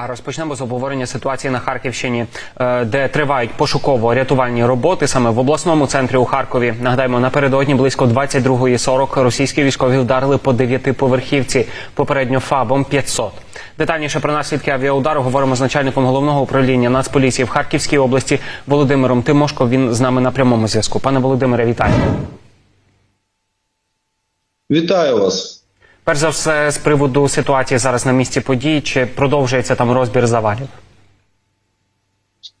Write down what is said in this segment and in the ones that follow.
А розпочнемо з обговорення ситуації на Харківщині, е, де тривають пошуково-рятувальні роботи саме в обласному центрі у Харкові. Нагадаємо, напередодні близько 22.40 російські військові вдарили по дев'ятиповерхівці, попередньо ФАБом 500. Детальніше про наслідки авіаудару говоримо з начальником головного управління Нацполіції в Харківській області Володимиром Тимошко. Він з нами на прямому зв'язку. Пане Володимире, вітаю. Вітаю вас. Перш за все, з приводу ситуації зараз на місці подій, чи продовжується там розбір завалів?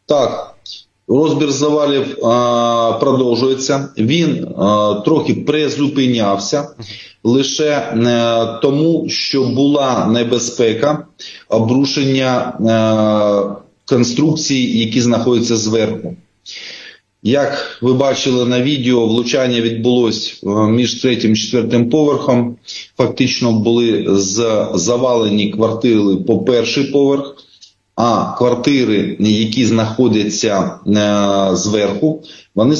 Так, розбір завалів а, продовжується. Він а, трохи призупинявся лише е, тому, що була небезпека обрушення е, конструкцій, які знаходяться зверху. Як ви бачили на відео, влучання відбулось е, між третім і четвертим поверхом. Фактично були завалені квартири по перший поверх, а квартири, які знаходяться е, зверху, вони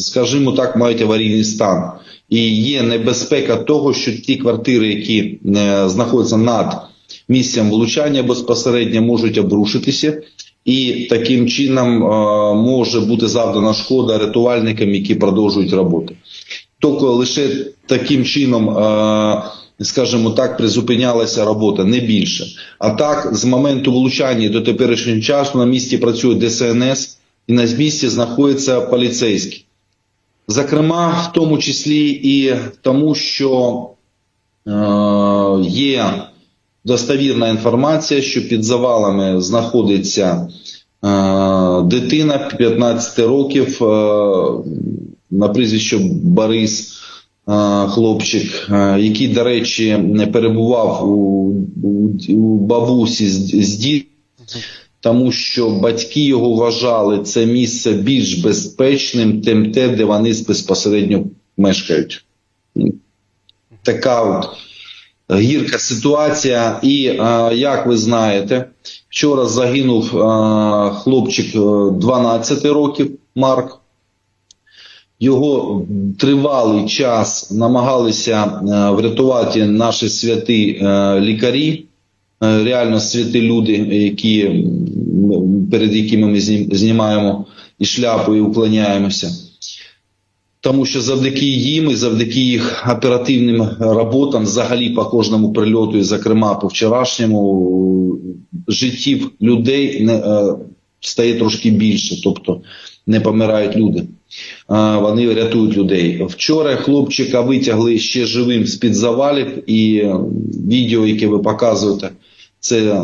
скажімо так, мають аварійний стан. І є небезпека того, що ті квартири, які е, знаходяться над місцем влучання, безпосередньо можуть обрушитися. І таким чином е, може бути завдана шкода рятувальникам, які продовжують роботи. Тільки лише таким чином, е, скажімо так, призупинялася робота, не більше. А так, з моменту влучання до теперішнього часу на місці працює ДСНС і на місці знаходяться поліцейські. Зокрема, в тому числі і тому, що е, є достовірна інформація, що під завалами знаходиться е, дитина 15 років е, на прізвище Борис, е, хлопчик, е, який, до речі, не перебував у, у, у бабусі з, з дітьми, тому що батьки його вважали це місце більш безпечним, тим те, де вони безпосередньо мешкають. Така от гірка ситуація. І е, як ви знаєте, вчора загинув е, хлопчик е, 12 років Марк. Його тривалий час намагалися е, врятувати наші святі е, лікарі, е, реально святі люди, які, перед якими ми знімаємо і шляпу, і уклоняємося тому що завдяки їм і завдяки їх оперативним роботам, взагалі по кожному прильоту, і зокрема по вчорашньому, життів людей не, е, стає трошки більше, тобто не помирають люди. Е, Вони рятують людей. Вчора хлопчика витягли ще живим з під завалів, і відео, яке ви показуєте, це е,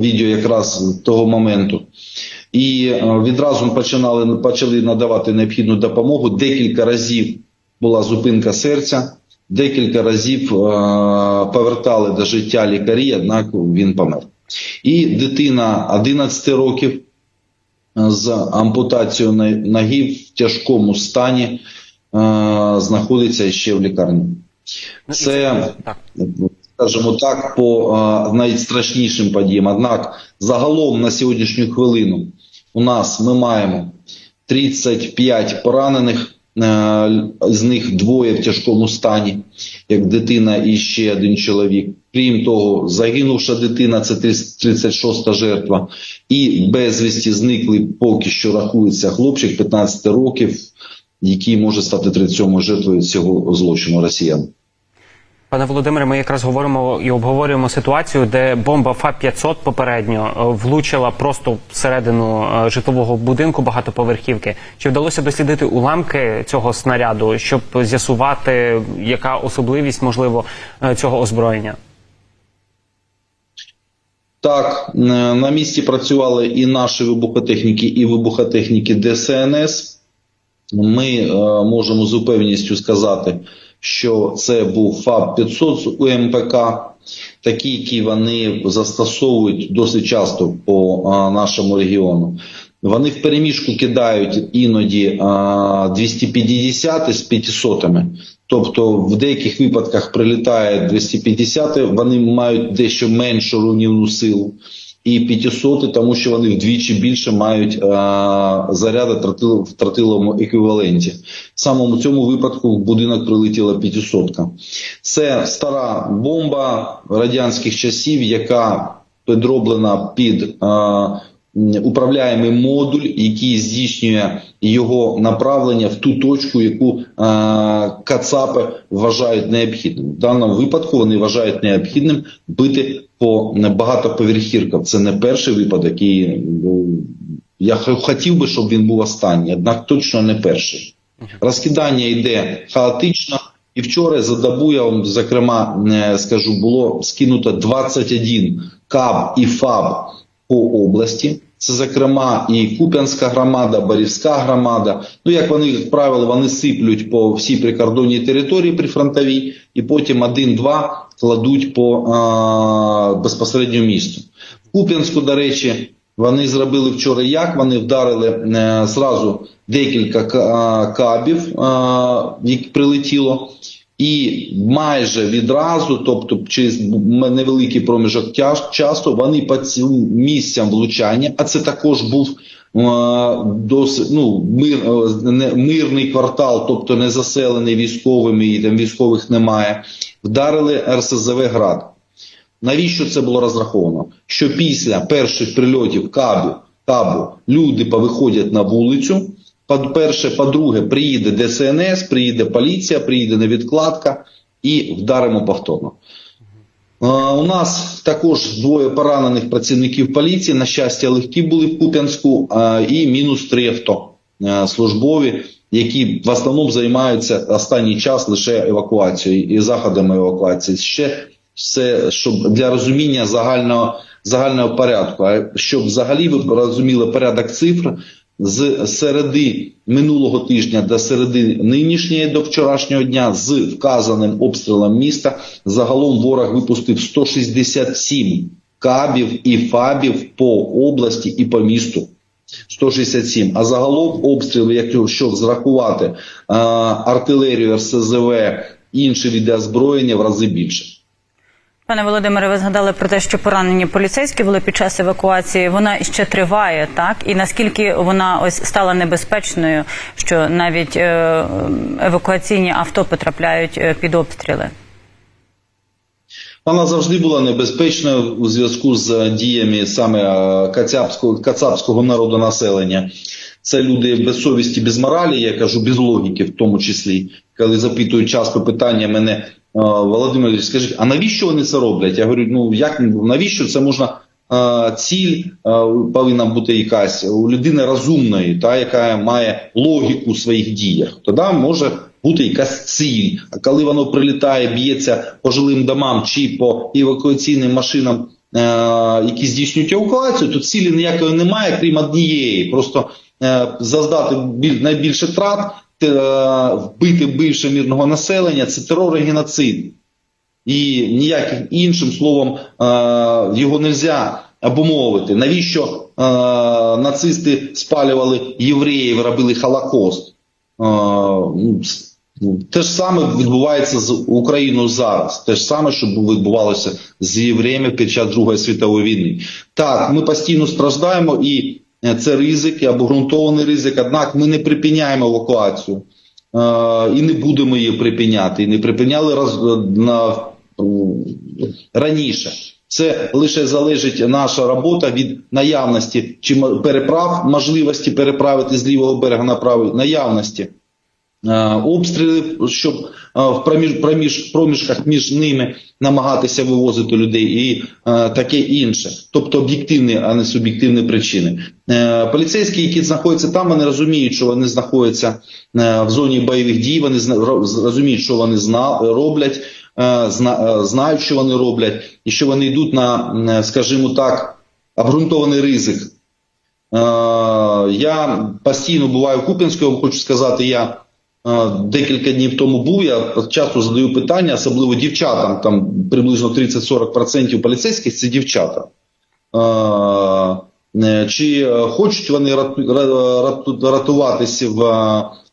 відео якраз того моменту. І е, відразу починали почали надавати необхідну допомогу. Декілька разів була зупинка серця, декілька разів е, повертали до життя лікарі, однак він помер. І дитина 11 років е, з ампутацією ноги в тяжкому стані е, знаходиться ще в лікарні. Ну, Це скажімо так, по е, найстрашнішим подіям. Однак, загалом на сьогоднішню хвилину у нас ми маємо 35 поранених, е, з них двоє в тяжкому стані, як дитина і ще один чоловік. Крім того, загинувша дитина це 36 жертва, і безвісті зниклий поки що рахується хлопчик 15 років, який може стати 37 жертвою цього злочину росіян. Пане Володимире, ми якраз говоримо і обговорюємо ситуацію, де бомба ФАП-500 попередньо е, влучила просто всередину е, житлового будинку багатоповерхівки. Чи вдалося дослідити уламки цього снаряду, щоб з'ясувати, яка особливість можливо е, цього озброєння? Так, на місці працювали і наші вибухотехніки, і вибухотехніки ДСНС. Ми можемо з упевненістю сказати, що це був ФАБ 500 з УМПК, такі, які вони застосовують досить часто по е, нашому регіону. Вони в переміжку кидають іноді е, 250 з 500. Тобто в деяких випадках прилітає 250, вони мають дещо меншу руйнівну силу. І 500, тому що вони вдвічі більше мають а, заряди тротил, в тротиловому еквіваленті. В самому цьому випадку в будинок прилетіла 500. Це стара бомба радянських часів, яка підроблена під е, м, управляємий модуль, який здійснює його направлення в ту точку, яку е, Кацапи вважають необхідним. В даному випадку вони вважають необхідним бити по багатоповерхівкам. Це не перший випадок, і ну, я хотів би, щоб він був останній, однак точно не перший. Розкидання йде хаотично. І вчора за добу я вам зокрема е, скажу, було скинуто 21 КАБ і ФАБ по області. Це зокрема і Куп'янська громада, Борівська громада. Ну як вони, як правило, вони сиплють по всій прикордонній території прифронтовій, і потім один-два кладуть по а, безпосередньо місту. В Куп'янську, до речі, вони зробили вчора як? Вони вдарили е, зразу декілька кабів, які прилетіло. І майже відразу, тобто через невеликий проміжок часу, вони по цим місцям влучання, а це також був досить ну, мир, не- мирний квартал, тобто не заселений військовими, і там військових немає. Вдарили РСЗВ град. Навіщо це було розраховано? Що після перших прильотів кабів, кабу люди повиходять на вулицю. По-перше, по-друге, приїде ДСНС, приїде поліція, приїде невідкладка і вдаримо повторно. У нас також двоє поранених працівників поліції. На щастя, легкі були в Куп'янську, і мінус три авто службові, які в основному займаються останній час лише евакуацією і заходами евакуації. Ще все, щоб для розуміння загального, загального порядку. А щоб взагалі ви розуміли порядок цифр, з середи минулого тижня до середи нинішньої до вчорашнього дня з вказаним обстрілом міста загалом ворог випустив 167 кабів і фабів по області і по місту. 167. А загалом обстріли, якщо зрахувати артилерію, РСЗВ, інші види озброєння в рази більше. Пане Володимире, ви згадали про те, що поранені поліцейські були під час евакуації. Вона ще триває, так? І наскільки вона ось стала небезпечною, що навіть е, евакуаційні авто потрапляють е, під обстріли? Вона завжди була небезпечною у зв'язку з діями саме е, кацапського, кацапського народу населення. Це люди без совісті, без моралі, я кажу, без логіки, в тому числі. Коли запитують часто питання мене, Володимир, скажіть, а навіщо вони це роблять? Я говорю, ну як навіщо це можна? Ціль повинна бути якась у людини розумної, та яка має логіку в своїх діях. Тоді може бути якась ціль. А коли воно прилітає, б'ється по жилим домам чи по евакуаційним машинам, е, які здійснюють евакуацію, то цілі ніякої немає, крім однієї. Просто е, заздати біль- найбільше трат, вбити бивше мирного населення це терор і геноцид. І ніяким іншим словом е, його не можна обумовити. Навіщо е, нацисти спалювали євреїв, робили Холокост? Е, ну, те ж саме відбувається з Україною зараз. Те ж саме, що відбувалося з євреями під час Другої світової війни. Так, ми постійно страждаємо, і е, це ризик, і обґрунтований ризик. Однак ми не припиняємо евакуацію. Е, і не будемо її припиняти. І не припиняли роз, на, раніше. Це лише залежить наша робота від наявності чи переправ, можливості переправити з лівого берега на правий, наявності е, обстрілів, щоб е, в проміж, проміж, проміжках між ними намагатися вивозити людей і е, таке інше. Тобто об'єктивні, а не суб'єктивні причини. Поліцейські, які знаходяться там, вони розуміють, що вони знаходяться в зоні бойових дій, вони розуміють, що вони роблять, зна, знають, що вони роблять, і що вони йдуть на, скажімо так, обґрунтований ризик. Я постійно буваю в вам хочу сказати, я декілька днів тому був. Я часто задаю питання, особливо дівчатам, там приблизно 30-40% поліцейських це дівчата. Е, Чи хочуть вони рату- ра- рату- ратуватися в,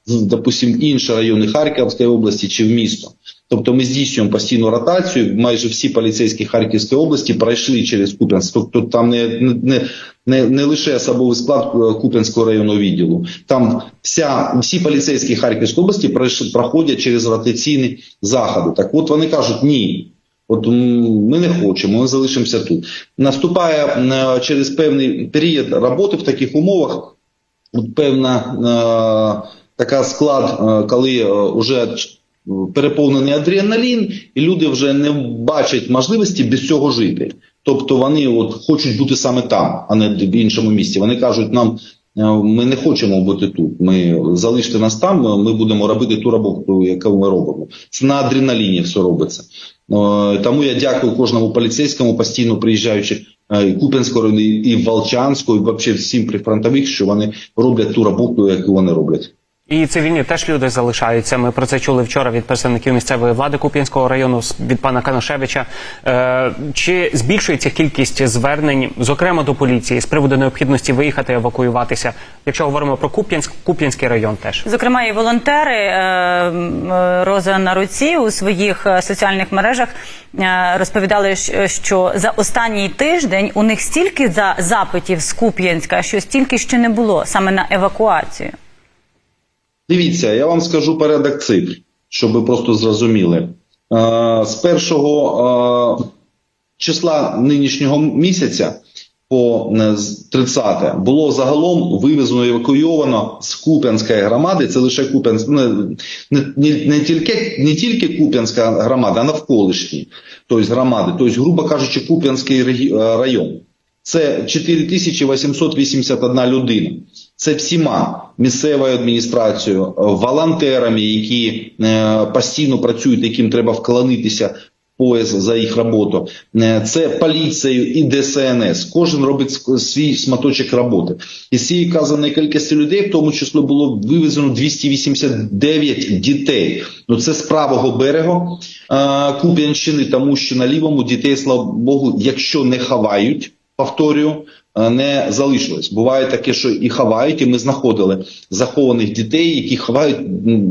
допустим, інші райони Харківської області чи в місто? Тобто ми здійснюємо постійну ротацію. Майже всі поліцейські Харківської області пройшли через Куп'янськ. Тобто там не, не, не, не лише особовий склад е, Куп'янського районного відділу. Там вся, всі поліцейські Харківської області проходять через ротаційні заходи. Так от вони кажуть, ні. От ми не хочемо, ми залишимося тут. Наступає е, через певний період роботи в таких умовах. От певна е, така склад, коли вже переповнений адреналін, і люди вже не бачать можливості без цього жити. Тобто вони от хочуть бути саме там, а не в іншому місці. Вони кажуть, нам е, ми не хочемо бути тут. Ми залиште нас там, ми будемо робити ту роботу, яку ми робимо. Це на адреналіні все робиться. Е, Тому я дякую кожному поліцейському, постійно приїжджаючи е, і Куп'янського району, і в Волчанську, і взагалі всім прифронтових, що вони роблять ту роботу, яку вони роблять. І цивільні теж люди залишаються. Ми про це чули вчора від представників місцевої влади Куп'янського району від пана Каношевича. Е, чи збільшується кількість звернень, зокрема до поліції, з приводу необхідності виїхати евакуюватися? Якщо говоримо про Куп'янськ, Куп'янський район теж. Зокрема, і волонтери е, е, Роза на руці у своїх е, соціальних мережах е, розповідали, що за останній тиждень у них стільки за запитів з Куп'янська, що стільки ще не було саме на евакуацію. Дивіться, я вам скажу порядок цифр, щоб ви просто зрозуміли. Е, З першого е, числа нинішнього місяця по е, з 30 було загалом вивезено евакуйовано з Куп'янської громади. Це лише Куп'янськ, не, не, не, не, тільки, не тільки Куп'янська громада, а навколишні тобто громади, тобто, грубо кажучи, Куп'янський е, район. Це 4881 людина. Це всіма місцевою адміністрацією, е, волонтерами, які е, постійно працюють, яким треба вклонитися пояс за їх роботу. Е, Це поліцією і ДСНС. Кожен робить свій шматочок роботи. Із цієї вказаної кількості людей, в тому числі було вивезено 289 дітей. Ну це з правого берегу Куп'янщини, тому що на лівому дітей, слава Богу, якщо не ховають, повторюю, не залишилось. Буває таке, що і ховають, і ми знаходили захованих дітей, які ховають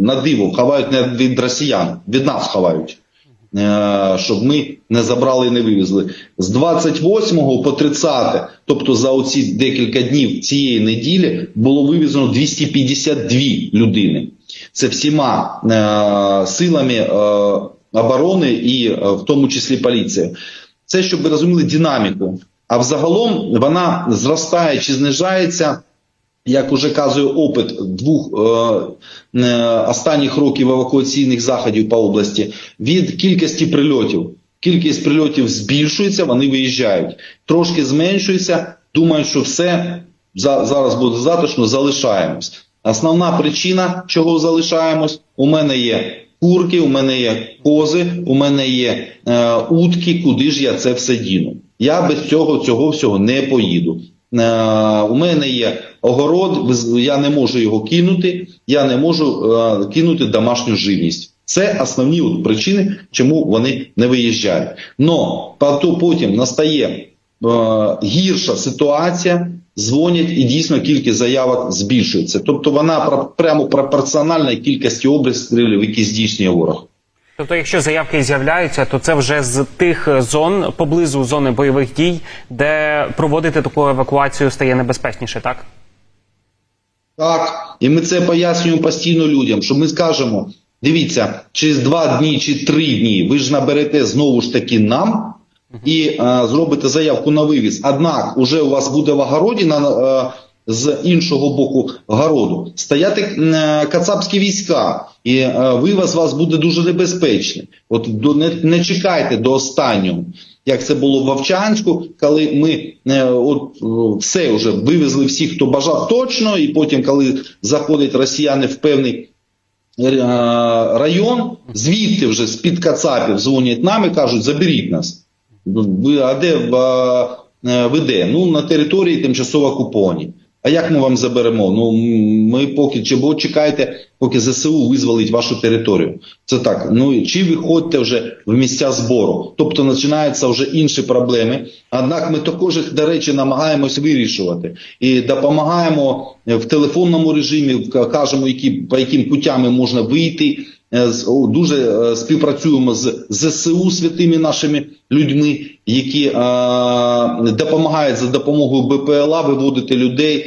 на диво, ховають не від росіян, від нас ховають. Е, Щоб ми не забрали і не вивезли з 28 по 30, тобто за оці декілька днів цієї неділі було вивезено 252 людини. Це всіма е, силами е, оборони і е, в тому числі поліція. Це щоб ви розуміли динаміку. А взагалом вона зростає чи знижається, як уже казує опит двох е, е, останніх років евакуаційних заходів по області, від кількості прильотів. Кількість прильотів збільшується, вони виїжджають. Трошки зменшується, думають, що все за- зараз буде затишно, залишаємось. Основна причина, чого залишаємось, у мене є курки, у мене є кози, у мене є е, утки, куди ж я це все діну. Я без цього цього всього не поїду. Е, у мене є огород, я не можу його кинути, я не можу е, кинути домашню живність. Це основні от причини, чому вони не виїжджають. Но потім настає е, гірша ситуація, дзвонять і дійсно кількість заявок збільшується. Тобто вона прямо пропорціональна кількості обстрілів, які здійснює ворог. Тобто, якщо заявки з'являються, то це вже з тих зон поблизу зони бойових дій, де проводити таку евакуацію стає небезпечніше, так? Так, і ми це пояснюємо постійно людям, що ми скажемо: дивіться, через два дні чи три дні ви ж наберете знову ж таки нам і е, зробите заявку на вивіз. Однак, уже у вас буде в огороді на, е, з іншого боку городу стояти е, кацапські війська, і е, вивіз вас буде дуже небезпечний. От не, не чекайте до останнього. Як це було в Вовчанську, коли ми е, от все вже вивезли всіх, хто бажав точно, і потім, коли заходять росіяни в певний район, звідти вже з-під Кацапів дзвонять нам і кажуть, заберіть нас. А де е, ви де? Ну, на території тимчасово окуповані. А як ми вам заберемо? Ну, ми поки чи бо чекайте, поки ЗСУ визволить вашу територію. Це так. Ну чи виходьте вже в місця збору. Тобто починаються вже інші проблеми. Однак ми також до речі, намагаємось вирішувати і допомагаємо в телефонному режимі, кажемо, які по яким путями можна вийти. Е, Дуже е, співпрацюємо з ЗСУ святими нашими людьми, які е, допомагають за допомогою БПЛА виводити людей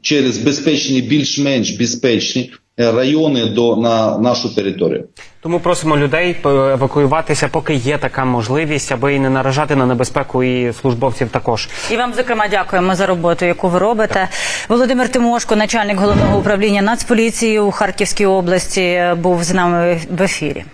через безпечні, більш-менш безпечні райони до на нашу територію. Тому просимо людей е, евакуюватися, поки є така можливість, аби і не наражати на небезпеку і службовців також. І вам, зокрема, дякуємо за роботу, яку ви робите. Володимир Тимошко, начальник головного управління Нацполіції у Харківській області, був з нами в ефірі.